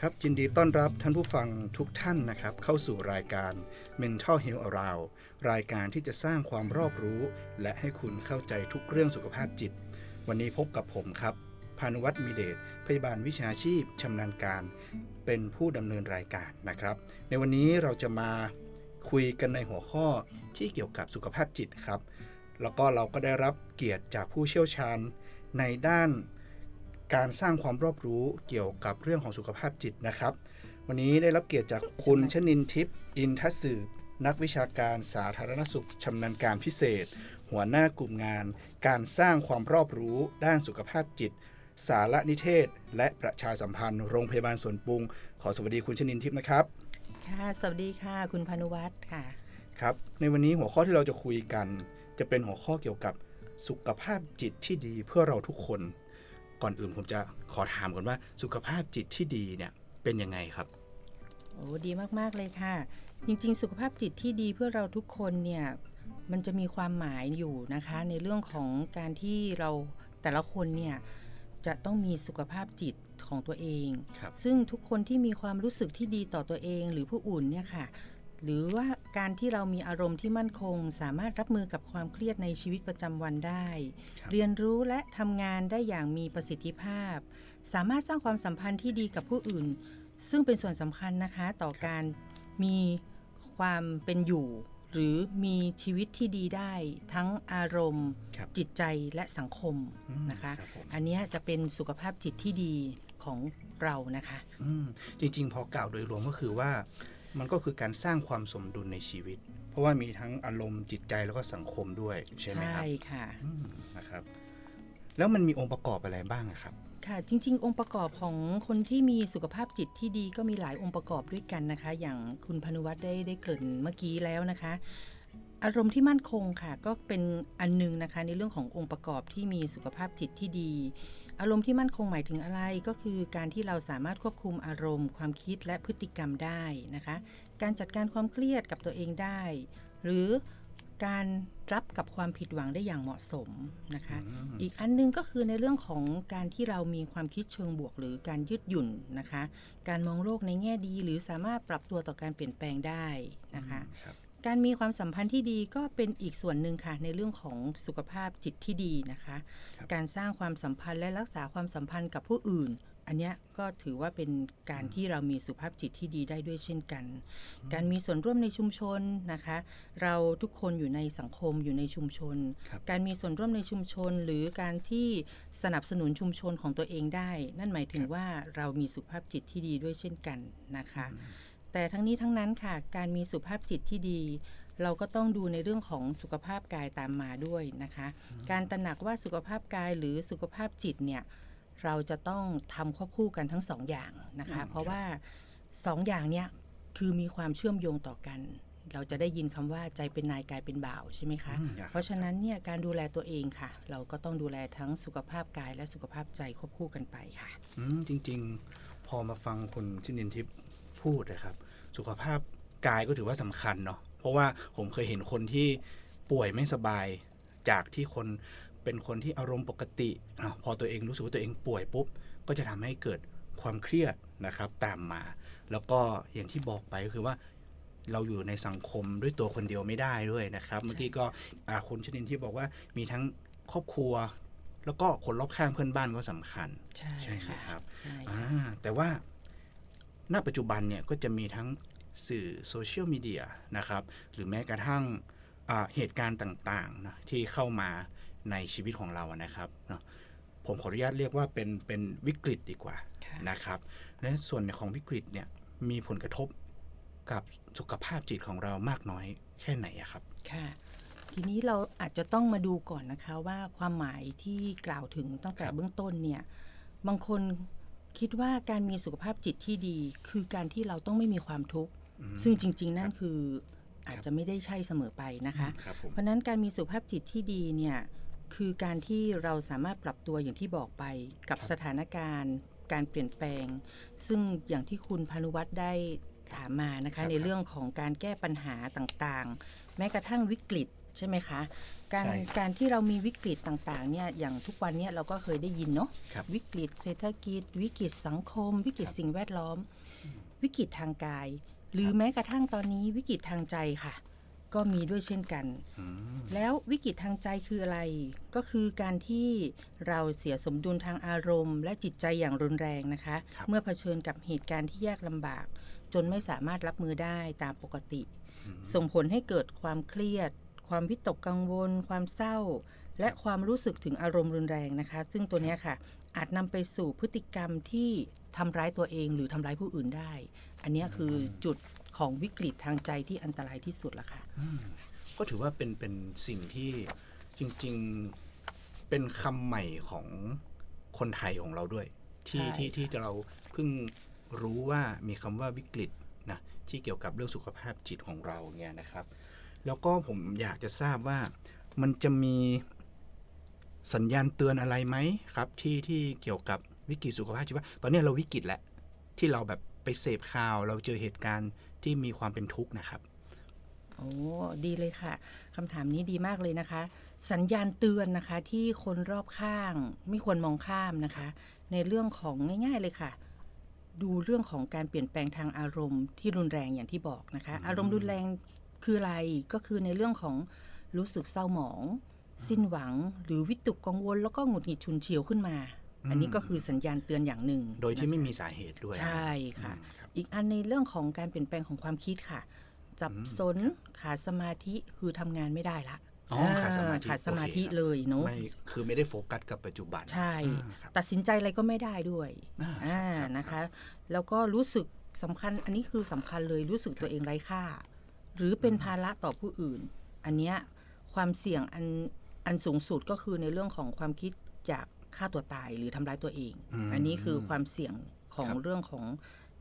ครับยินดีต้อนรับท่านผู้ฟังทุกท่านนะครับ เข้าสู่รายการ Mental Health Around รายการที่จะสร้างความรอบรู้ และให้คุณเข้าใจทุกเรื่องสุขภาพจิต วันนี้พบกับผมครับพานุวัฒน์มีเดชพยาบาลวิชาชีพชำนาญการ เป็นผู้ดำเนินรายการนะครับ ในวันนี้เราจะมาคุยกันในหัวข้อที่เกี่ยวกับสุขภาพจิตครับ แล้วก็เราก็ได้รับเกียรติจากผู้เชี่ยวชาญในด้านการสร้างความรอบรู้เกี่ยวกับเรื่องของสุขภาพจิตนะครับ วันนี้ได้รับเกียรติจากคุณชนินทิพย์อินทัศสืบนักวิชาการสาธารณสุขชำนาญการพิเศษ หัวหน้ากลุ่มงาน การสร้างความรอบรู้ด้านสุขภาพจิต สารนิเทศ และประชาสัมพันธ์โรงพยาบาลสวนปรุง ขอสวัสดีคุณชนินทิพย์นะครับ ค่ะ สวัสดีค่ะ คุณพานุวัฒน์ค่ะ ครับ ในวันนี้หัวข้อที่เราจะคุยกัน จะเป็นหัวข้อเกี่ยวกับสุขภาพจิตที่ดีเพื่อเราทุกคน ก่อนอื่นผมจะขอถามก่อนว่าสุขภาพจิตที่ดีเนี่ยเป็นยังไงครับโอ้ดีมาก ๆ เลยค่ะ จริง ๆ สุขภาพจิตที่ดีเพื่อเราทุกคนเนี่ยมันจะมีความหมายอยู่นะคะ ในเรื่องของการที่เราแต่ละคนเนี่ยจะต้องมีสุขภาพจิตของตัวเองครับซึ่งทุกคนที่มีความรู้สึกที่ดีต่อตัวเองหรือผู้อื่นเนี่ยค่ะ หรือว่าการที่เรามีอารมณ์ที่มั่นคง สามารถรับมือกับความเครียดในชีวิตประจำวันได้ครับเรียนรู้และทำงานได้อย่างมีประสิทธิภาพ สามารถสร้างความสัมพันธ์ที่ดีกับผู้อื่น ซึ่งเป็นส่วนสำคัญนะคะต่อการมีความเป็นอยู่ หรือมีชีวิตที่ดีได้ ทั้งอารมณ์ ครับจิตใจและสังคมอืมนะคะรับผม อันเนี้ยจะเป็นสุขภาพจิตที่ดีของเรานะคะ อืมจริงๆ พอกล่าวโดยรวมก็คือว่า มันก็คือการสร้างความสมดุลในชีวิต เพราะว่ามีทั้งอารมณ์จิตใจแล้วก็สังคมด้วยใช่ไหมครับค่ะอืมนะครับ แล้วมันมีองค์ประกอบอะไรบ้างอะครับค่ะจริง ๆ องค์ประกอบของคนที่มีสุขภาพจิตที่ดีก็มีหลายองค์ประกอบด้วยกันนะคะ อย่างคุณพานุวัฒน์ได้ได้เกริ่นเมื่อกี้แล้วนะคะ อารมณ์ที่มั่นคงค่ะ ก็เป็นอันหนึงนะคะ ในเรื่องขององค์ประกอบที่มีสุขภาพจิตที่ดี อารมณ์ที่มั่นคงหมายถึงอะไรก็คือการที่เราสามารถควบคุมอารมณ์ ความคิดและพฤติกรรมได้นะคะ การจัดการความเครียดกับตัวเองได้ หรือการรับกับความผิดหวังได้อย่างเหมาะสมนะคะอืมอีกอันหนึงก็คือในเรื่องของการที่เรามีความคิดเชิงบวก หรือการยืดหยุ่นนะคะ การมองโลกในแง่ดี หรือสามารถปรับตัวต่อการเปลี่ยนแปลงได้นะคะครับ การมีความสัมพันธ์ที่ดีก็เป็นอีกส่วนหนึ่งค่ะ ในเรื่องของสุขภาพจิตที่ดีนะคะครับการสร้างความสัมพันธ์และรักษาความสัมพันธ์กับผู้อื่น อันเนี้ยก็ถือว่าเป็นการที่เรามีสุขภาพจิตที่ดีได้ด้วยเช่นกัน การมีส่วนร่วมในชุมชนนะคะ เราทุกคนอยู่ในสังคมอยู่ในชุมชนครับการมีส่วนร่วมในชุมชน หรือการที่สนับสนุนชุมชนของตัวเองได้ นั่นหมายถึงว่าเรามีสุขภาพจิตที่ดีด้วยเช่นกันนะคะ แต่ทั้งนี้ทั้งนั้นค่ะ การมีสุขภาพจิตที่ดี เราก็ต้องดูในเรื่องของสุขภาพกายตามมาด้วยนะคะ การตระหนักว่าสุขภาพกายหรือสุขภาพจิตเนี่ยเราจะต้องทำควบคู่กันทั้งสองอย่างนะคะอืมเพราะว่าสองอย่างเนี่ยคือมีความเชื่อมโยงต่อกัน เราจะได้ยินคำว่าใจเป็นนายกายเป็นบ่าวใช่ไหมคะอืมอยากเพราะฉะนั้นเนี่ยการดูแลตัวเองค่ะ เราก็ต้องดูแลทั้งสุขภาพกายและสุขภาพใจควบคู่กันไปค่ะ อืมจริง ๆ พอมาฟังคุณชินินทิพย์พูดนะครับ สุขภาพกายก็ถือว่าสำคัญเนาะเพราะว่าผมเคยเห็นคนที่ป่วยไม่สบายจากที่คนเป็นคนที่อารมณ์ปกติเนาะพอตัวเองรู้สึกว่าตัวเองป่วยปุ๊บ ก็จะทำให้เกิดความเครียดนะครับตามมา แล้วก็อย่างที่บอกไปก็คือว่าเราอยู่ในสังคมด้วยตัวคนเดียวไม่ได้ด้วยนะครับ เมื่อกี้ก็อ่าคุณชนินที่บอกว่ามีทั้งครอบครัว แล้วก็คนรอบข้างเพื่อนบ้านก็สำคัญ ใช่ใช่ไหมค่ะครับใช่อ่าค่ะแต่ว่า ณปัจจุบันเนี่ยก็จะมีทั้งสื่อโซเชียลมีเดียนะครับ หรือแม้กระทั่งอ่าเหตุการณ์ต่างๆนะที่เข้ามาในชีวิตของเราอะนะครับเนาะผมขออนุญาตเรียกว่าเป็นเป็นวิกฤตดีกว่าค่ะนะครับและส่วนของวิกฤตเนี่ยมีผลกระทบกับสุขภาพจิตของเรามากน้อยแค่ไหนอะครับค่ะทีนี้เราอาจจะต้องมาดูก่อนนะคะว่าความหมายที่กล่าวถึงตั้งแต่ครับเบื้องต้นเนี่ยบางคน คิดว่าการมีสุขภาพจิตที่ดี คือการที่เราต้องไม่มีความทุกข์อืมซึ่งจริง ๆ นั่คนรับคืออาจจะไม่ได้ใช่เสมอไปนะคะครับผมเพราะฉะนั้นการมีสุขภาพจิตที่ดีเนี่ยคือการที่เราสามารถปรับตัวอย่างที่บอกไปกับครับสถานการณ์ การเปลี่ยนแปลง ซึ่งอย่างที่คุณพานุวัฒน์ได้ถามมานะครัคะบในเรื่องของการแก้ปัญหาต่างๆ แม้กระทั่งวิกฤต ใช่ไหมคะ การใช่การที่เรามีวิกฤตต่างๆเนี่ยอย่างทุกวันเนี่ยเราก็เคยได้ยินเนาะครับวิกฤตเศรษฐกิจ วิกฤตสังคม วิกฤตครับสิ่งแวดล้อม วิกฤตทางกาย หรือครับ แม้กระทั่งตอนนี้วิกฤตทางใจค่ะ ก็มีด้วยเช่นกัน อืม แล้ววิกฤตทางใจคืออะไร ก็คือการที่เราเสียสมดุลทางอารมณ์ และจิตใจอย่างรุนแรงนะคะ ครับ เมื่อเผชิญกับเหตุการณ์ที่ยากลำบาก จนไม่สามารถรับมือได้ตามปกติ อืม ส่งผลให้เกิดความเครียด ความวิตกกังวล ความเศร้า และความรู้สึกถึงอารมณ์รุนแรงนะคะ ซึ่งตัวเนี้ยค่ะ อาจนำไปสู่พฤติกรรมที่ทำร้ายตัวเองหรือทำร้ายผู้อื่นได้ อันเนี้ยคือจุดของวิกฤตทางใจที่อันตรายที่สุดละค่ะก็ถือว่าเป็นเป็นสิ่งที่จริง ๆเป็นคำใหม่ของคนไทยของเราด้วย ที่ใช่ที่ที่เราเพิ่งรู้ว่ามีคำว่าวิกฤตนะที่เกี่ยวกับเรื่องสุขภาพจิตของเราเนี่ยนะครับ แล้วก็ผมอยากจะทราบว่ามันจะมีสัญญาณเตือนอะไรไหมครับ ที่ที่เกี่ยวกับวิกฤตสุขภาพจิตว่าตอนนี้เราวิกฤตแล้วที่เราแบบไปเสพข่าว เราเจอเหตุการณ์ที่มีความเป็นทุกข์นะครับโอ้ดีเลยค่ะคำถามนี้ดีมากเลยนะคะ สัญญาณเตือนนะคะที่คนรอบข้างไม่ควรมองข้ามนะคะ ในเรื่องของง่าย ๆเลยค่ะ ดูเรื่องของการเปลี่ยนแปลงทางอารมณ์ที่รุนแรงอย่างที่บอกนะคะ อารมณ์รุนแรง คืออะไรก็คือในเรื่องของรู้สึกเศร้าหมอง สิ้นหวังหรือวิตกกังวลแล้วก็หงุดหงิดฉุนเฉียวขึ้นมา อันนี้ก็คือสัญญาณเตือนอย่างหนึ่ง โดยที่นะคะไม่มีสาเหตุด้วย ใช่ค่ะอืมครับอีกอันในเรื่องของการเปลี่ยนแปลงของความคิดค่ะ จับสนขาดสมาธิคือทำงานไม่ได้ละอ๋อขาดสมาธิขาดสมาธิโอเคครับเลยเนาะไม่คือไม่ได้โฟกัสกับปัจจุบัน ใช่อ่าครับตัดสินใจอะไรก็ไม่ได้ด้วยอ่าอ่าครับนะคะ แล้วก็รู้สึกสำคัญอันนี้คือสำคัญเลยรู้สึกตัวเองไร้ค่า หรือเป็นภาระต่อผู้อื่น อันเนี้ยความเสี่ยงอันอันสูงสุดก็คือในเรื่องของความคิดอยากฆ่าตัวตายหรือทำร้ายตัวเองมอันนี้คือความเสี่ยงของครับเรื่องของ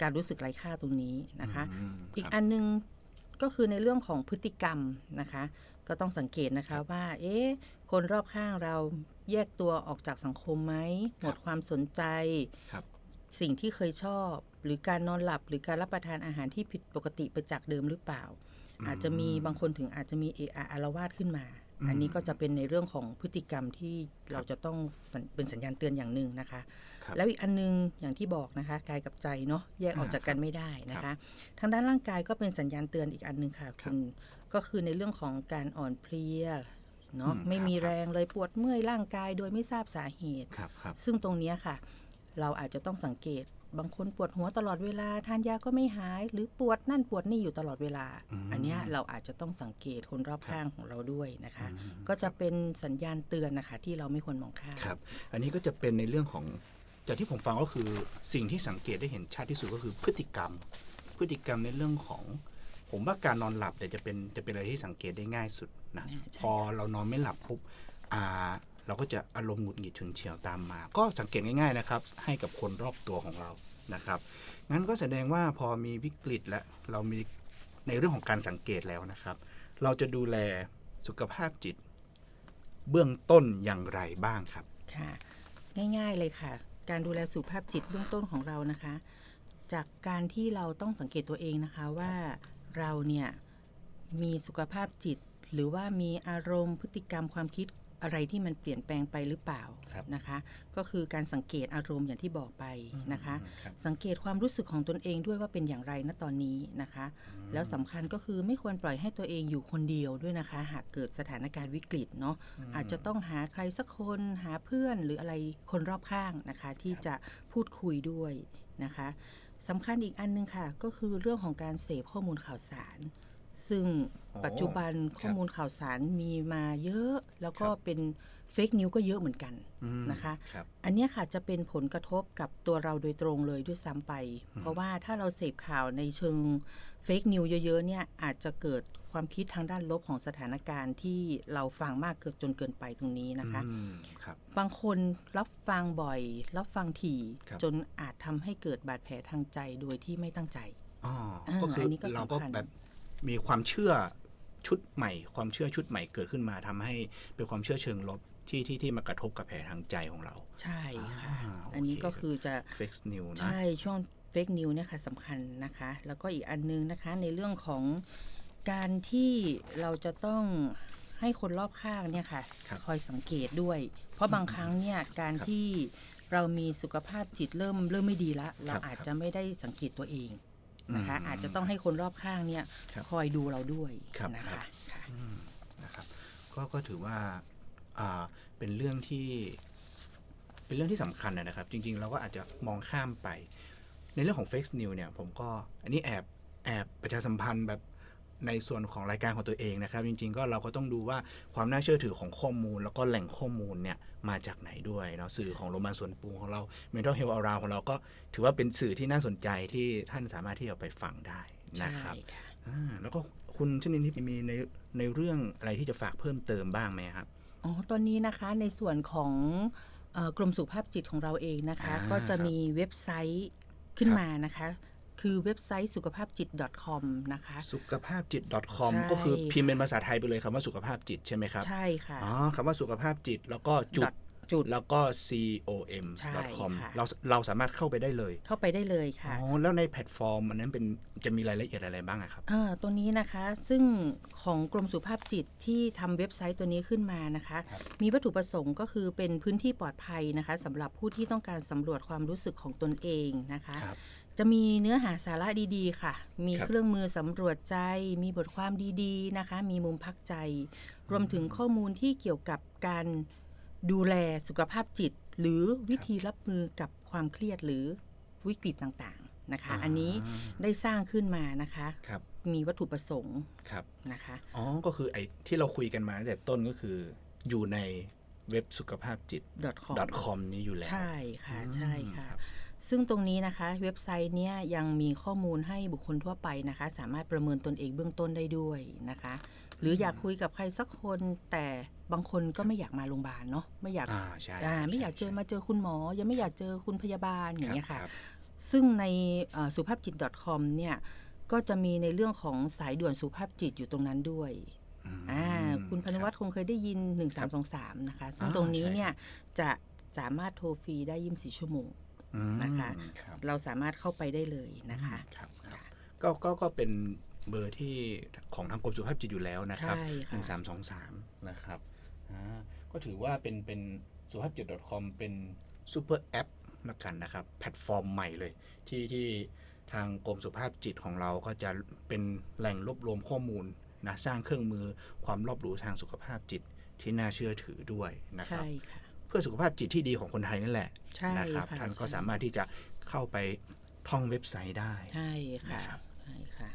การรู้สึกไร้ค่าตรงนี้นะคะมอีกครับอันหนึงก็คือในเรื่องของพฤติกรรมนะคะ ก็ต้องสังเกตนะคะว่า เอ๊ะคนรอบข้างเราแยกตัวออกจากสังคมไหมหมดความสนใจครับสิ่งที่เคยชอบ หรือการนอนหลับหรือการรับประทานอาหารที่ผิดปกติไปจากเดิมหรือเปล่า อาจจะมีบางคนถึงอาจจะมีเอะอะอารวาสขึ้นมา อันนี้ก็จะเป็นในเรื่องของพฤติกรรมที่เราจะต้องสัญเป็นสัญญาณเตือนอย่างหนึ่งนะคะครับแล้วอีกอันนึงอย่างที่บอกนะคะกายกับใจเนาะแยกออกจากกันไม่ได้นะครัคะบทางด้านร่างกายก็เป็นสัญญาณเตือนอีกอันหนึงค่ะครับคุณก็คือในเรื่องของการอ่อนเพลียเนาะอืมไม่ครับมีครับแรงเลยปวดเมื่อยร่างกายโดยไม่ทราบสาเหตุครับครับซึ่งตรงเนี้ยค่ะ เราอาจจะต้องสังเกต บางคนปวดหัวตลอดเวลา ทานยาก็ไม่หาย หรือปวดนั่นปวดนี่อยู่ตลอดเวลาอืมอันเนี้ยเราอาจจะต้องสังเกตคนรอบครับข้างของเราด้วยนะคะอืมก็จะเป็นสัญญาณเตือนนะคะที่เราไม่ควรมองข้ามครับ อันนี้ก็จะเป็นในเรื่องของจากที่ผมฟังก็คือสิ่งที่สังเกตได้เห็นชัดที่สุดก็คือพฤติกรรม พฤติกรรมในเรื่องของ ผมว่าการนอนหลับแต่จะเป็นจะเป็นอะไรที่สังเกตได้ง่ายสุดนะอ่าใช่พอเรานอนไม่หลับปุ๊บอ่า เราก็จะอารมณ์หงุดหงิดฉุนเฉียวตามมา ก็สังเกตง่ายๆนะครับ ให้กับคนรอบตัวของเรานะครับ งั้นก็แสดงว่าพอมีวิกฤตและเรามีในเรื่องของการสังเกตแล้วนะครับ เราจะดูแลสุขภาพจิต เบื้องต้นอย่างไรบ้างครับ ค่ะ ง่ายๆเลยค่ะ การดูแลสุขภาพจิตเบื้องต้นของเรานะคะ จากการที่เราต้องสังเกตตัวเองนะคะว่าเราเนี่ยมีสุขภาพจิต หรือว่ามีอารมณ์พฤติกรรมความคิด อะไรที่มันเปลี่ยนแปลงไปหรือเปล่าครับนะคะ ก็คือการสังเกตอารมณ์อย่างที่บอกไปนะคะครับสังเกตความรู้สึกของตนเองด้วยว่าเป็นอย่างไรณตอนนี้นะคะ แล้วสำคัญก็คือไม่ควรปล่อยให้ตัวเองอยู่คนเดียวด้วยนะคะ หากเกิดสถานการณ์วิกฤตเนาะอาจจะต้องหาใครสักคนหาเพื่อนหรืออะไรคนรอบข้างนะคะ ที่จะพูดคุยด้วยนะคะสำคัญอีกอันนึงค่ะ ก็คือเรื่องของการเสพข้อมูลข่าวสาร ซึ่งอ๋อ ปัจจุบันครับข้อมูลข่าวสารมีมาเยอะ แล้วก็ครับเป็นเฟกนิวก็เยอะเหมือนกันอืมนะคะครับอันเนี้ยค่ะจะเป็นผลกระทบกับตัวเราโดยตรงเลยด้วยซ้ำไป เพราะว่าถ้าเราเสพข่าวในเชิงเฟกนิวเยอะๆเนี่ยอาจจะเกิดความคิดทางด้านลบของสถานการณ์ที่เราฟังมากเกินจนเกินไปตรงนี้นะคะอืมครับบางคนรับฟังบ่อย รับฟังถี่ครับจนอาจทำให้เกิดบาดแผลทางใจโดยที่ไม่ตั้งใจอ๋ออ่าก็คืออนนี้ก็เราก็สำคัญแบบมีความเชื่อ ชุดใหม่ ความเชื่อชุดใหม่เกิดขึ้นมาทำให้เป็นความเชื่อเชิงลบที่ที่ที่มากระทบกับแผลทางใจของเรา ใช่ค่ะอ่าโอเคอันนี้ก็คือจะ fake news นะ ใช่ ช่วงเฟกนิวเนี่ยค่ะสำคัญนะคะ แล้วก็อีกอันนึงนะคะในเรื่องของการที่เราจะต้องให้คนรอบข้างเนี่ยค่ะครับคอยสังเกตด้วย เพราะบางครั้งเนี่ยการครับที่เรามีสุขภาพจิตเริ่มเริ่มไม่ดีละ เราครับอาจจะไม่ได้สังเกตตัวเอง นะคะอืมอาจจะต้องให้คนรอบข้างเนี่ยครับคอยดูเราด้วยครับนะครัคะบ ค่ะ อืมนะครับก็ก็ถือว่าอ่าเป็นเรื่องที่ เป็นเรื่องที่สำคัญนะครับ จริง ๆ เราก็อาจจะมองข้ามไป ในเรื่องของ Fake News เนี่ย ผมก็อันนี้แอบแอบประชาสัมพันธ์แบบ ในส่วนของรายการของตัวเองนะครับ จริง ๆ ก็เราก็ต้องดูว่าความน่าเชื่อถือของข้อมูล แล้วก็แหล่งข้อมูลเนี่ยมาจากไหนด้วยเนาะสื่อของโรงพยาบาลสวนปรุงของเรา Mental Health Around ของเราก็ถือว่าเป็นสื่อที่น่าสนใจที่ท่านสามารถที่จะไปฟังได้นะครับใช่ค่ะอ่าแล้วก็คุณชนินทิพย์มีในในเรื่องอะไรที่จะฝากเพิ่มเติมบ้างไหมครับอ๋อตอนนี้นะคะในส่วนของเออกรมสุขภาพจิตของเราเองนะคะอ่าก็จะครับมีเว็บไซต์ขึ้นครับมานะคะ คือเว็บไซต์สุขภาพจิต .com นะคะ สุขภาพจิต .com ใช่ ก็คือพิมพ์เป็นภาษาไทยไปเลยคำว่าสุขภาพจิตใช่ไหมครับ ใช่ค่ะ อ๋อคำว่าสุขภาพจิตแล้วก็จุด Dot จุด แล้วก็ com ใช่ com ค่ะเราเราสามารถเข้าไปได้เลยเข้าไปได้เลยอ๋ค่ะอแล้วในแพลตฟอร์มอันนั้นเป็นจะมีรายละเอียดอะไรบ้างอะครับ อ่าตัวนี้นะคะซึ่งของกรมสุขภาพจิตที่ทำเว็บไซต์ตัวนี้ขึ้นมานะคะ ครับ มีวัตถุประสงค์ก็คือเป็นพื้นที่ปลอดภัยนะคะสำหรับผู้ที่ต้องการสำรวจความรู้สึกของตนเองนะคะ ครับ จะมีเนื้อหาสาระดีๆ ค่ะ มีครับเครื่องมือสำรวจใจ มีบทความดีๆนะคะ มีมุมพักใจ รวมถึงข้อมูลที่เกี่ยวกับการดูแลสุขภาพจิต หรือวิธีรับมือกับความเครียดหรือวิกฤตต่างๆนะคะ อันนี้ได้สร้างขึ้นมานะคะครับมีวัตถุประสงค์ครับนะคะ อ๋อ ก็คือไอ้ที่เราคุยกันมาตั้งแต่ต้นก็คืออยู่ใน เว็บสุขภาพจิต .com .com นี้อยู่แล้ว ใช่ค่ะอืมใช่ค่ะครับซึ่งตรงนี้นะคะเว็บไซต์เนี้ยยังมีข้อมูลให้บุคคลทั่วไปนะคะ สามารถประเมินตนเองเบื้องต้นได้ด้วยนะคะ หรืออยากคุยกับใครสักคนแต่บางคนก็ไม่อยากมาโรงพยาบาลเนาะไม่อยากอ่าใช่อ่าครับไม่อยากเจอใช่มาเจอคุณหมอ ยังไม่อยากเจอคุณพยาบาลอย่างเงี้ยค่ะรับซึ่งในเอ่อสุภาพจิต .com เนี่ยก็จะมีในเรื่องของสายด่วนสุภาพจิตอยู่ตรงนั้นด้วย อืมอ่าคุณพนวัตรับคงเคยได้ยิน 1323 นะคะ ซึ่งอ่าตรงนี้ใช่เนี่ยจะสามารถโทรฟรีได้24ชั่วโมงอืมนะคะครับเราสามารถเข้าไปได้เลยนะคะครับครับก็ก็ก็เป็นเบอร์ที่ของทางกรมสุขภาพจิตอยู่แล้วนะครับใช่หค่ะนึ่งสามสองสามนะครับอ่าก็ถือว่าเป็นเป็นสุขภาพจิต .com เป็นซูเปอร์แอปละกันนะครับ แพลตฟอร์มใหม่เลย ที่ที่ทางกรมสุขภาพจิตของเราก็จะเป็นแหล่งรวบรวมข้อมูล นะสร้างเครื่องมือความรอบรู้ทางสุขภาพจิตที่น่าเชื่อถือด้วยนะครับใช่ค่ะเพื่อสุขภาพจิตที่ดีของคนไทยนั่นแหละใช่นะครับค่ะท่านก็ใช่สามารถที่จะเข้าไปท่องเว็บไซต์ได้ใช่ค่ะนะครับใช่ค่ะ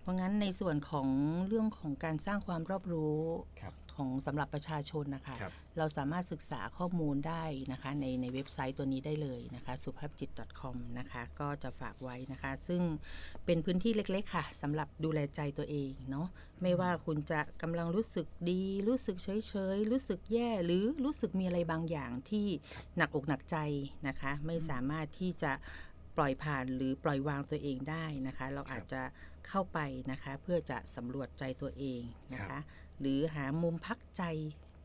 เพราะงั้นในส่วนของเรื่องของการสร้างความรอบรู้ครับ ของสำหรับประชาชนนะคะ ครับเราสามารถศึกษาข้อมูลได้นะคะ ในในเว็บไซต์ตัวนี้ได้เลยนะคะสุภาพจิต .com นะคะ ก็จะฝากไว้นะคะ ซึ่งเป็นพื้นที่เล็กๆ ค่ะสำหรับดูแลใจตัวเองเนาะไม่ว่าคุณจะกำลังรู้สึกดี รู้สึกเฉยๆ รู้สึกแย่หรือรู้สึกมีอะไรบางอย่างที่หนักอกหนักใจนะคะ ไม่สามารถที่จะปล่อยผ่านหรือปล่อยวางตัวเองได้นะคะ เราอาจจะเข้าไปนะคะ เพื่อจะสำรวจใจตัวเองนะครัคะ บ หรือหามุมพักใจ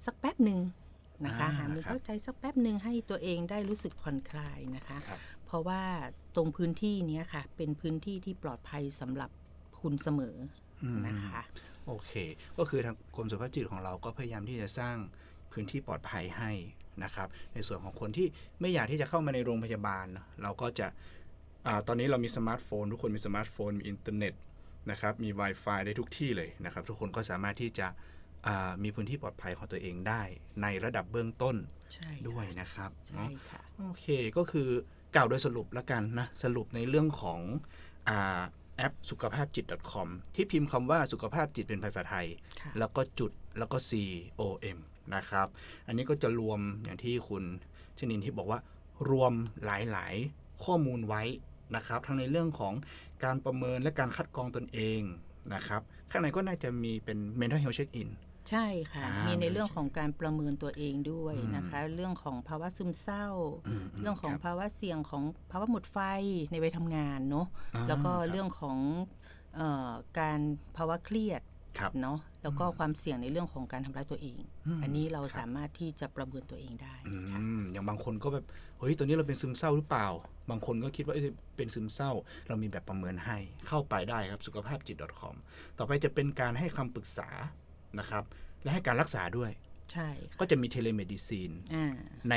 สักแป๊บหนึ่งนะคะอ่าหามุมครับพักใจสักแป๊บหนึ่งให้ตัวเองได้รู้สึกผ่อนคลายนะคะครับเพราะว่าตรงพื้นที่เนี้ยค่ะ เป็นพื้นที่ที่ปลอดภัยสำหรับคุณเสมออืมนะคะโอเค ก็คือทางกรมสุขภาพจิตของเราก็พยายามที่จะสร้างพื้นที่ปลอดภัยให้นะครับ ในส่วนของคนที่ไม่อยากที่จะเข้ามาในโรงพยาบาลเนอะเราก็จะอาตอนนี้เรามีสมาร์ทโฟน ทุกคนมีสมาร์ทโฟน มีอินเทอร์เน็ต นะครับมี Wi-Fi ได้ทุกที่เลยนะครับ ทุกคนก็สามารถที่จะอ่ามีพื้นที่ปลอดภัยของตัวเองได้ในระดับเบื้องต้นใช่ด้วยนะครับใช่เนาะค่ะโอเคก็คือกล่าวโดยสรุปแล้วกันนะสรุปในเรื่องของอาแอปสุขภาพจิต .com ที่พิมพ์คำว่าสุขภาพจิตเป็นภาษาไทยค่ะแล้วก็จุดแล้วก็ C O M นะครับ อันนี้ก็จะรวมอย่างที่คุณชนินที่บอกว่ารวมหลายๆ ข้อมูลไว้นะครับ ทั้งในเรื่องของ การประเมินและการคัดกรองตนเองนะครับ ข้างในก็น่าจะมีเป็น mental health check in ใช่ค่ะอ่ามีมีในเรื่องของการประเมินตัวเองด้วยอืมนะคะ เรื่องของภาวะซึมเศร้าอืมเรื่องของครับภาวะเสี่ยงของภาวะหมดไฟในวัยทำงานเนาะอ่าแล้วก็ครับเรื่องของเออการภาวะเครียดครับเนาะ แล้วก็ความเสี่ยงในเรื่องของการทำร้ายตัวเองอืมอันนี้เราครับสามารถที่จะประเมินตัวเองได้อืค่ะมอย่างบางคนก็แบบเฮ้ยตัวนี้เราเป็นซึมเศร้าหรือเปล่า บางคนก็คิดว่าเอ้ยเป็นซึมเศร้า เรามีแบบประเมินให้เข้าไปได้ครับสุขภาพจิต .com ต่อไปจะเป็นการให้คำปรึกษานะครับหและให้การรักษาด้วยใช่ค่ะก็จะมีเทเลเมดิซีนอ่าใน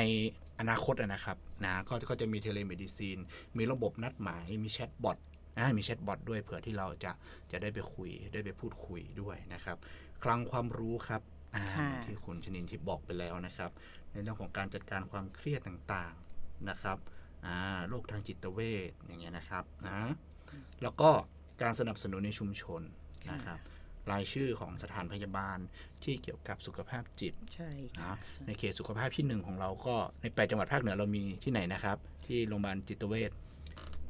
อนาคตอะนะครับนะก็ก็จะมีเทเลเมดิซีนมีระบบนัดหมายมีแชทบอทอ่า มีแชทบอทด้วยเผื่อที่เราจะจะได้ไปคุยได้ไปพูดคุยด้วยนะครับ คลังความรู้ครับอ่าค่ะที่คุณชนินทิพย์บอกไปแล้วนะครับ ในเรื่องของการจัดการความเครียดต่างๆนะครับอ่าโรคทางจิตเวชอย่างเงี้ยนะครับนะแล้วก็การสนับสนุนในชุมชนนะครับรายชื่อของสถานพยาบาลที่เกี่ยวกับสุขภาพจิตใช่ค่ะนะใช่ในเขตสุขภาพที่หนึ่งของเราก็ในแปดจังหวัดภาคเหนือเรามีที่ไหนนะครับ ที่โรงพยาบาลจิตเวช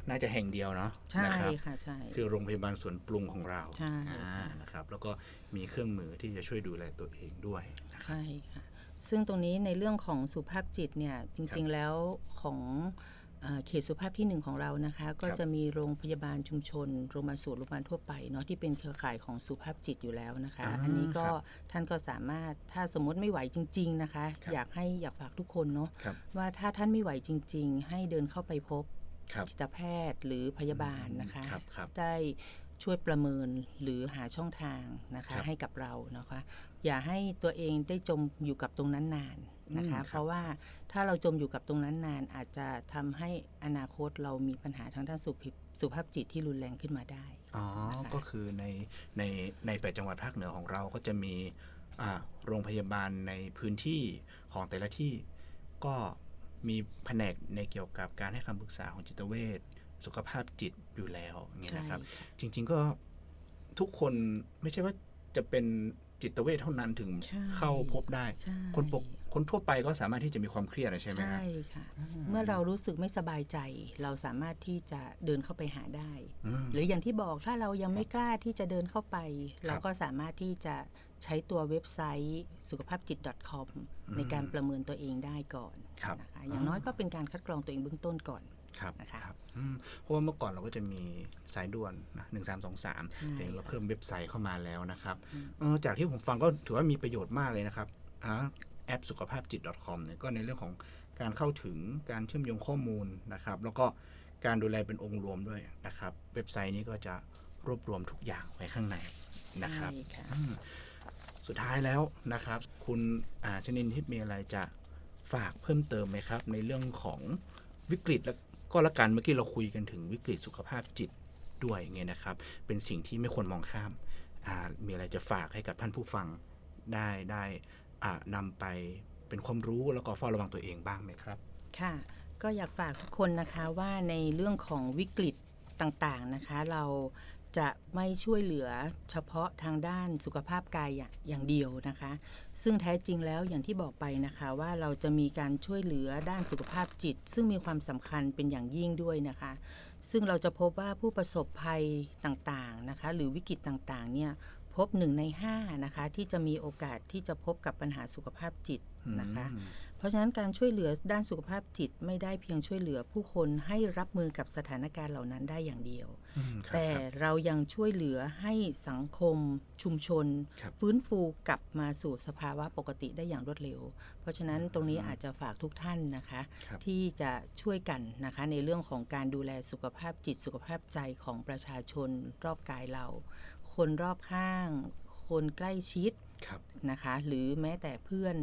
น่าจะแห่งเดียวเนาะใช่นะครับค่ะใช่ คือโรงพยาบาลสวนปรุงของเราใช่ อ่าค่ะนะครับ แล้วก็มีเครื่องมือที่จะช่วยดูแลตัวเองด้วยนะครับ ใช่ค่ะ ซึ่งตรงนี้ในเรื่องของสุขภาพจิตเนี่ยจริงๆแล้วของเอ่อเขตสุขภาพที่หนึ่งของเรานะคะ ก็ครับจะมีโรงพยาบาลชุมชนโรงพยาบาลศูนย์โรงพยาบาลทั่วไปเนาะที่เป็นเครือข่ายของสุขภาพจิตอยู่แล้วนะคะ อ่าอันนี้ก็ครับท่านก็สามารถถ้าสมมติไม่ไหวจริง ๆนะคะ ครับอยากให้อยากฝากทุกคนเนาะครับ ว่าถ้าท่านไม่ไหวจริง ๆ ให้เดินเข้าไปพบครับ จิตแพทย์หรือพยาบาลนะคะครับครับได้ช่วยประเมินหรือหาช่องทางนะคะครับให้กับเรานะคะ อย่าให้ตัวเองได้จมอยู่กับตรงนั้นนานนะคะอืมครับเพราะว่าถ้าเราจมอยู่กับตรงนั้นนาน อาจจะทำให้อนาคตเรามีปัญหาทางด้านสุขภาพสุขภาพจิตที่รุนแรงขึ้นมาได้อ๋อนะคะก็คือในในในแปดจังหวัดภาคเหนือของเราก็จะมีอ่าโรงพยาบาลในพื้นที่ของแต่ละที่ก็ มีแผนกในเกี่ยวกับการให้คำปรึกษาของจิตเวชสุขภาพจิตอยู่แล้วอย่างเงี้ยนะครับ จริง ๆก็ทุกคนไม่ใช่ว่าจะเป็นจิตเวชเท่านั้นถึงเข้าพบได้ คนปก คนทั่วไปก็สามารถที่จะมีความเครียดอะใช่ไหมครับใช่ค่ะ เมื่อเรารู้สึกไม่สบายใจ เราสามารถที่จะเดินเข้าไปหาได้อืมหรืออย่างที่บอกถ้าเรายังไม่กล้าที่จะเดินเข้าไป เราก็สามารถที่จะใช้ตัวเว็บไซต์สุขภาพจิต .com อืมในการประเมินตัวเองได้ก่อนครับนะคะอย่างน้อยก็เป็นการคัดกรองตัวเองเบื้องต้นก่อนครับนะคะครับอืมเพราะว่าเมื่อก่อนเราก็จะมีสายด่วนนะหนึ่งสามสองสามใช่แต่เราเพิ่มเว็บไซต์เข้ามาแล้วนะครับอืมเออจากที่ผมฟังก็ถือว่ามีประโยชน์มากเลยนะครับอ่า แอปสุขภาพจิต .com เนี่ยก็ในเรื่องของการเข้าถึงการเชื่อมโยงข้อมูลนะครับ แล้วก็การดูแลเป็นองค์รวมด้วยนะครับ เว็บไซต์นี้ก็จะรวบรวมทุกอย่างไว้ข้างในนะครับใช่ค่ะอืมสุดท้ายแล้วนะครับ คุณอาชนินทิพย์มีอะไรจะฝากเพิ่มเติมไหมครับ ในเรื่องของวิกฤตแล้วก็ละกันเมื่อกี้เราคุยกันถึงวิกฤตสุขภาพจิตด้วยอย่างเงี้ยนะครับ เป็นสิ่งที่ไม่ควรมองข้ามอ่ามีอะไรจะฝากให้กับท่านผู้ฟังได้ได้อ่า นำไปเป็นความรู้แล้วก็เฝ้าระวังตัวเองบ้างไหมครับ ค่ะ ก็อยากฝากทุกคนนะคะว่าในเรื่องของวิกฤตต่างๆนะคะ เราจะไม่ช่วยเหลือเฉพาะทางด้านสุขภาพกายอย่างอย่างเดียวนะคะ ซึ่งแท้จริงแล้วอย่างที่บอกไปนะคะว่าเราจะมีการช่วยเหลือด้านสุขภาพจิต ซึ่งมีความสำคัญเป็นอย่างยิ่งด้วยนะคะ ซึ่งเราจะพบว่าผู้ประสบภัยต่างๆนะคะ หรือวิกฤตต่างๆเนี่ย พบหนึ่งในห้านะคะที่จะมีโอกาสที่จะพบกับปัญหาสุขภาพจิตนะคะอืมเพราะฉะนั้นการช่วยเหลือด้านสุขภาพจิตไม่ได้เพียงช่วยเหลือผู้คนให้รับมือกับสถานการณ์เหล่านั้นได้อย่างเดียวอืมครับแต่ครับเรายังช่วยเหลือให้สังคมชุมชนครับฟื้นฟูกลับมาสู่สภาวะปกติได้อย่างรวดเร็ว เพราะฉะนั้นตรงนี้อาจจะฝากทุกท่านนะคะครับที่จะช่วยกันนะคะในเรื่องของการดูแลสุขภาพจิตสุขภาพใจของประชาชนรอบกายเรา คนรอบข้าง คนใกล้ชิดครับนะคะ หรือแม้แต่เพื่อน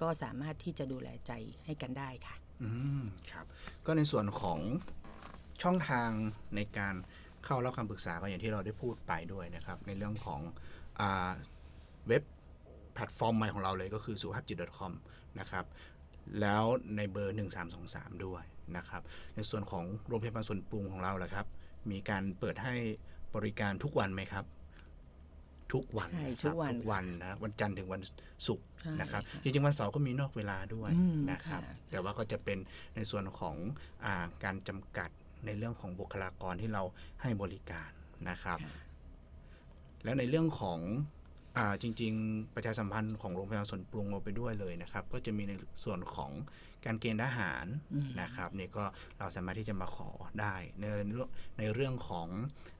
ก็สามารถที่จะดูแลใจให้กันได้ค่ะ อืมครับ ก็ในส่วนของช่องทางในการเข้ารับคำปรึกษาก็อย่างที่เราได้พูดไปด้วยนะครับ ในเรื่องของอาเว็บแพลตฟอร์มใหม่ของเราเลยก็คือสุภาพจิต .com นะครับแล้วในเบอร์ 1323 ด้วยนะครับ ในส่วนของโรงพยาบาลส่วนปรุงของเราแหละครับ มีการเปิดให้บริการทุกวันไหมครับ ทุกวันใช่นะคทุรับกวันทุกวันนะวันจันทร์ถึงวันศุกร์ใช่นะครับค่ะจริงๆวันเสาร์ก็มีนอกเวลาด้วยอืมนะครับค่ะแต่ว่าก็จะเป็นในส่วนของอาการจำกัดในเรื่องของบุคลากรที่เราให้บริการนะครับค่ะแล้วในเรื่องของอาจริง ๆ ประชาสัมพันธ์ของโรงพยาบาลส่วนปรุงเราไปด้วยเลยนะครับ ก็จะมีในส่วนของ การเกณฑ์ทหารอืมนะครับนี่ก็เราสามารถที่จะมาขอได้ในเรื่องในเรื่องของ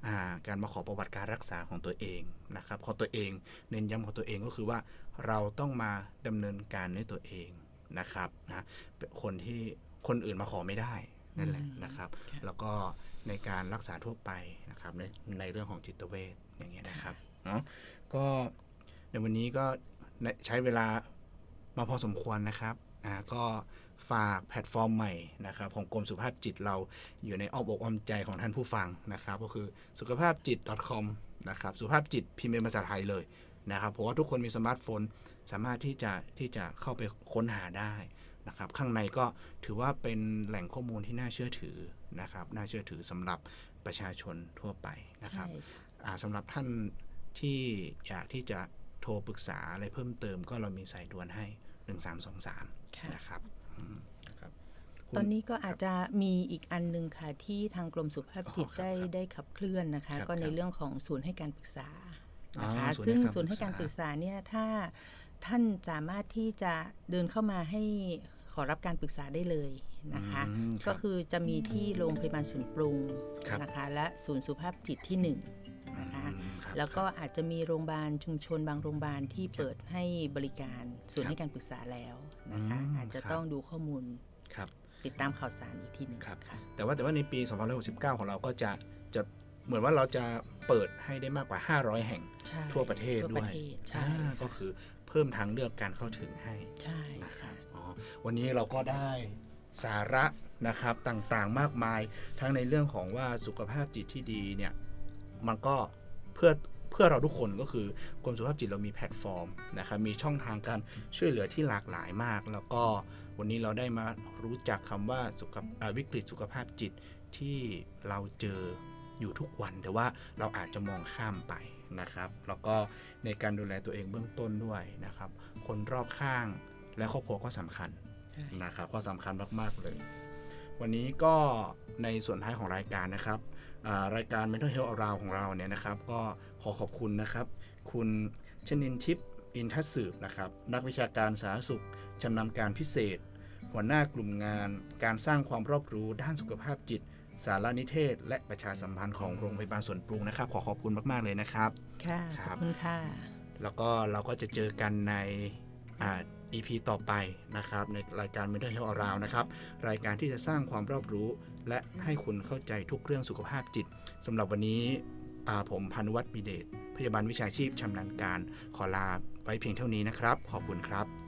อาการมาขอประวัติการรักษาของตัวเองนะครับของตัวเองเน้นย้ำของตัวเองก็คือว่าเราต้องมาดำเนินการด้วยตัวเองนะครับนะเป็นคนที่คนอื่นมาขอไม่ได้นั่นแหละอืมนะครับค่ะแล้วก็ในการรักษาทั่วไปนะครับในในเรื่องของจิตเวชอย่างเงี้ยนะครับเนาะก็ในวันนี้ก็ในใช้เวลามาพอสมควรนะครับ อ่าก็ฝากแพลตฟอร์มใหม่นะครับของกรมสุขภาพจิตเราอยู่ในอ้อมอกอ้อมใจของท่านผู้ฟังนะครับ ก็คือสุขภาพจิต .com นะครับสุขภาพจิตพิมพ์เป็นภาษาไทยเลยนะครับเพราะว่าทุกคนมีสมาร์ทโฟนสามารถที่จะที่จะเข้าไปค้นหาได้นะครับข้างในก็ถือว่าเป็นแหล่งข้อมูลที่น่าเชื่อถือนะครับน่าเชื่อถือสำหรับประชาชนทั่วไปนะครับใช่อ่าสำหรับท่านที่อยากที่จะโทรปรึกษาอะไรเพิ่มเติมก็เรามีสายด่วนให้ 1323ค่ะ นะครับอืมครับคุณตอนนี้ก็อาจจะมีอีกอันหนึ่งค่ะ ที่ทางกรมสุขภาพจิตอ๋อครับได้ครับได้ขับเคลื่อนนะคะครับก็ในครับเรื่องของศูนย์ให้การปรึกษาอ๋อนะคะศูนย์ซึ่งให้การศูนย์ให้การปปรึรึกกษาษาเนี่ยถ้าท่านสามารถที่จะเดินเข้ามาให้ขอรับการปรึกษาได้เลยนะคะอืมครับก็คือจะมีที่โรงพยาบาลศูนย์ปรุงครับนะคะ และศูนย์สุขภาพจิตที่หนึ่งนะคะอืมครับแล้วก็อาจจะมีโรงพยาบาลชุมชนบางโรงพยาบาลที่เปิดให้บริการศูนย์ให้การปรึกษาแล้ว นะคะอืมอาจจะครับต้องดูข้อมูลครับติดตามข่าวสารอีกทีหนึ่งครับค่ะแต่ว่าแต่ว่าในปี 2569 ของเราก็จะจะเหมือนว่าเราจะเปิดให้ได้มากกว่า 500 แห่งใช่ทั่วประเทศทั่วด้ปวยระเทศใช่อ่าค่ะก็คือเพิ่มทางเลือกการเข้าถึงให้ใช่นะครับค่ะอ๋อวันนี้เราก็ได้สาระนะครับต่างๆมากมายทั้งในเรื่องของว่าสุขภาพจิตที่ดีเนี่ยมันก็เพื่อ เพื่อเราทุกคนก็คือกรมสุขภาพจิตเรามีแพลตฟอร์มนะครับมีช่องทางการช่วยเหลือที่หลากหลายมาก แล้วก็วันนี้เราได้มารู้จักคำว่าสุขภอ่าวิกฤตสุขภาพจิตที่เราเจออยู่ทุกวันแต่ว่าเราอาจจะมองข้ามไปนะครับ แล้วก็ในการดูแลตัวเองเบื้องต้นด้วยนะครับ คนรอบข้างและครอบครัวก็สำคัญนะครับก็สำคัญมากๆเลย วันนี้ก็ในส่วนท้ายของรายการนะครับ รายการ Mental Health Around ของเราเนี่ยนะครับ ก็ขอขอบคุณนะครับ คุณชนินทิพย์อินทสืบนะครับ นักวิชาการสาธารณสุขชำนาญการพิเศษ หัวหน้ากลุ่มงาน การสร้างความรอบรู้ด้านสุขภาพจิต สารนิเทศ และประชาสัมพันธ์ของโรงพยาบาลสวนปรุงนะครับ ขอขอบคุณมาก ๆ เลยนะครับ ค่ะคขรัอบบคุณค่ะ แล้วก็เราก็จะเจอกันในอ่า EP ต่อไปนะครับ ในรายการ Mental Health Around นะครับ รายการที่จะสร้างความรอบรู้ และให้คุณเข้าใจทุกเรื่องสุขภาพจิตสำหรับวันนี้ผมพานุวัตรมีเดชพยาบาลวิชาชีพชำนาญการขอลาไว้เพียงเท่านี้นะครับ ขอบคุณครับ